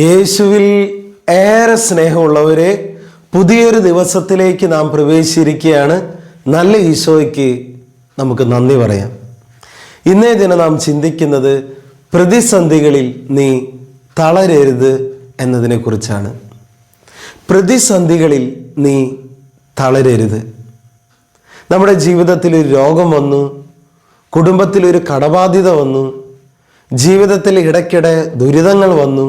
യേശുവിൽ ഏറെ സ്നേഹമുള്ളവരെ പുതിയൊരു ദിവസത്തിലേക്ക് നാം പ്രവേശിച്ചിരിക്കുകയാണ്. നല്ല ഈശോയ്ക്ക് നമുക്ക് നന്ദി പറയാം. ഇന്നേ ദിനം നാം ചിന്തിക്കുന്നത് പ്രതിസന്ധികളിൽ നീ തളരരുത് എന്നതിനെക്കുറിച്ചാണ്. പ്രതിസന്ധികളിൽ നീ തളരരുത്. നമ്മുടെ ജീവിതത്തിൽ ഒരു രോഗം വന്നു കുടുംബത്തിൽ ഒരു കടബാധ്യത വന്നു ജീവിതത്തിൽ ഇടയ്ക്കിടെ ദുരിതങ്ങൾ വന്നു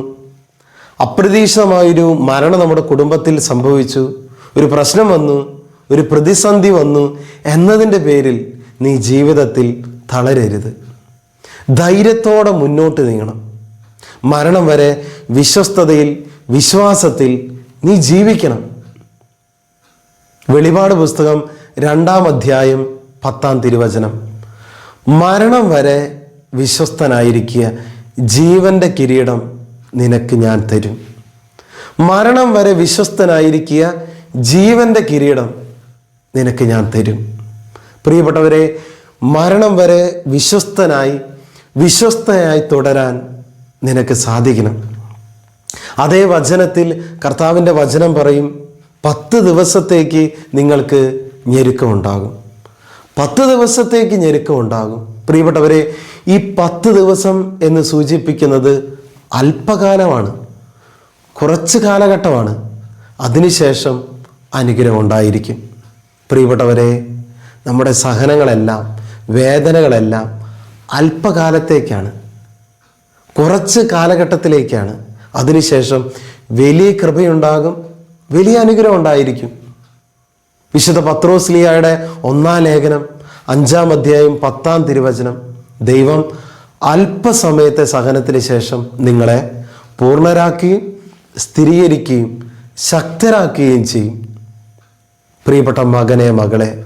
അപ്രതീക്ഷിതമായൊരു മരണം നമ്മുടെ കുടുംബത്തിൽ സംഭവിച്ചു. ഒരു പ്രശ്നം വന്നു ഒരു പ്രതിസന്ധി വന്നു എന്നതിന്റെ പേരിൽ നീ ജീവിതത്തിൽ തളരരുത്. ധൈര്യത്തോടെ മുന്നോട്ട് നീങ്ങണം. മരണം വരെ വിശ്വസ്തതയിൽ വിശ്വാസത്തിൽ നീ ജീവിക്കണം. വെളിപാട് പുസ്തകം രണ്ടാം അധ്യായം പത്താം തിരുവചനം. മരണം വരെ വിശ്വസ്തനായിരിക്കുക ജീവന്റെ കിരീടം നിനക്ക് ഞാൻ തരും. മരണം വരെ വിശ്വസ്തനായിരിക്കുക ജീവന്റെ കിരീടം നിനക്ക് ഞാൻ തരും. പ്രിയപ്പെട്ടവരെ മരണം വരെ വിശ്വസ്തനായി വിശ്വസ്തയായി തുടരാൻ നിനക്ക് സാധിക്കണം. അതേ വചനത്തിൽ കർത്താവിന്റെ വചനം പറയും പത്ത് ദിവസത്തേക്ക് നിങ്ങൾക്ക് ഞെരുക്കമുണ്ടാകും. പത്ത് ദിവസത്തേക്ക് ഞെരുക്കമുണ്ടാകും. പ്രിയപ്പെട്ടവരെ ഈ പത്ത് ദിവസം എന്ന് സൂചിപ്പിക്കുന്നത് അല്പകാലമാണ്. കുറച്ച് കാലഘട്ടമാണ് അതിനുശേഷം അനുഗ്രഹം ഉണ്ടായിരിക്കും പ്രിയപ്പെട്ടവരെ നമ്മുടെ സഹനങ്ങളെല്ലാം വേദനകളെല്ലാം അല്പകാലത്തേക്കാണ്. കുറച്ച് കാലഘട്ടത്തിലേക്കാണ്. അതിനുശേഷം വലിയ കൃപയുണ്ടാകും വലിയ അനുഗ്രഹം ഉണ്ടായിരിക്കും വിശുദ്ധ പത്രോസ്ലിയായുടെ ഒന്നാം ലേഖനം അഞ്ചാം അധ്യായം പത്താം തിരുവചനം ദൈവം അല്പസമയത്തെ സഹനത്തിന് ശേഷം നിങ്ങളെ പൂർണരാക്കുകയും സ്ഥിരീകരിക്കുകയും ശക്തരാക്കുകയും ചെയ്യും. പ്രിയപ്പെട്ട മകനെ മകളെ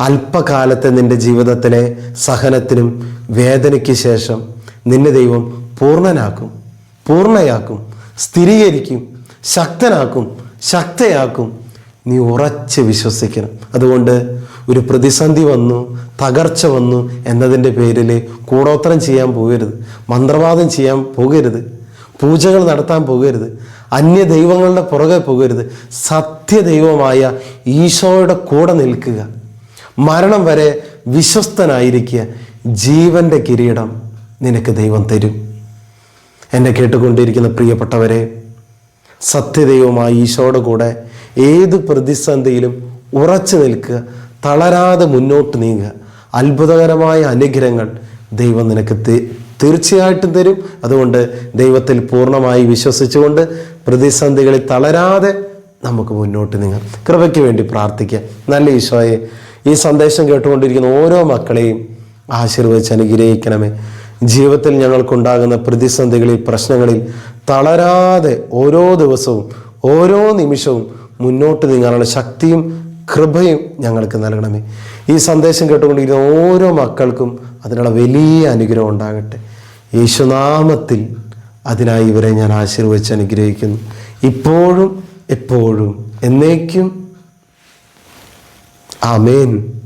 അല്പകാലത്തെ നിന്റെ ജീവിതത്തിലെ സഹനത്തിനും വേദനയ്ക്ക് ശേഷം നിന്നെ ദൈവം പൂർണനാക്കും പൂർണയാക്കും സ്ഥിരീകരിക്കും ശക്തനാക്കും ശക്തയാക്കും. നീ ഉറച്ച് വിശ്വസിക്കണം. അതുകൊണ്ട് ഒരു പ്രതിസന്ധി വന്നു തകർച്ച വന്നു എന്നതിന്റെ പേരിൽ കൂടോത്രം ചെയ്യാൻ പോകരുത് മന്ത്രവാദം ചെയ്യാൻ പോകരുത് പൂജകൾ നടത്താൻ പോകരുത് അന്യ ദൈവങ്ങളുടെ പുറകെ പോകരുത് സത്യദൈവമായ ഈശോയുടെ കൂടെ നിൽക്കുക. മരണം വരെ വിശ്വസ്തനായിരിക്കുക. ജീവന്റെ കിരീടം നിനക്ക് ദൈവം തരും. എന്നെ കേട്ടുകൊണ്ടിരിക്കുന്ന പ്രിയപ്പെട്ടവരെ സത്യദൈവമായ ഈശോയുടെ കൂടെ ഏത് പ്രതിസന്ധിയിലും ഉറച്ചു നിൽക്കുക. തളരാതെ മുന്നോട്ട് നീങ്ങുക. അത്ഭുതകരമായ അനുഗ്രഹങ്ങൾ ദൈവം നിനക്ക് തീർച്ചയായിട്ടും തരും. അതുകൊണ്ട് ദൈവത്തിൽ പൂർണമായി വിശ്വസിച്ചുകൊണ്ട് പ്രതിസന്ധികളിൽ തളരാതെ നമുക്ക് മുന്നോട്ട് നീങ്ങാം. കൃപയ്ക്ക് വേണ്ടി പ്രാർത്ഥിക്കാം നല്ല ഈശോയെ ഈ സന്ദേശം കേട്ടുകൊണ്ടിരിക്കുന്ന ഓരോ മക്കളെയും ആശീർവദിച്ച് അനുഗ്രഹിക്കണമേ. ജീവിതത്തിൽ ഞങ്ങൾക്കുണ്ടാകുന്ന പ്രതിസന്ധികളിൽ പ്രശ്നങ്ങളിൽ തളരാതെ ഓരോ ദിവസവും ഓരോ നിമിഷവും മുന്നോട്ട് നീങ്ങാനുള്ള ശക്തിയും കൃപയും ഞങ്ങൾക്ക് നൽകണമേ. ഈ സന്ദേശം കേട്ടുകൊണ്ടിരിക്കുന്ന ഓരോ മക്കൾക്കും അതിനുള്ള വലിയ അനുഗ്രഹം ഉണ്ടാകട്ടെ. യേശുനാമത്തിൽ അതിനായി ഇവരെ ഞാൻ ആശീർവദിച്ച് അനുഗ്രഹിക്കുന്നു. ഇപ്പോഴും എപ്പോഴും എന്നേക്കും. ആമേൻ.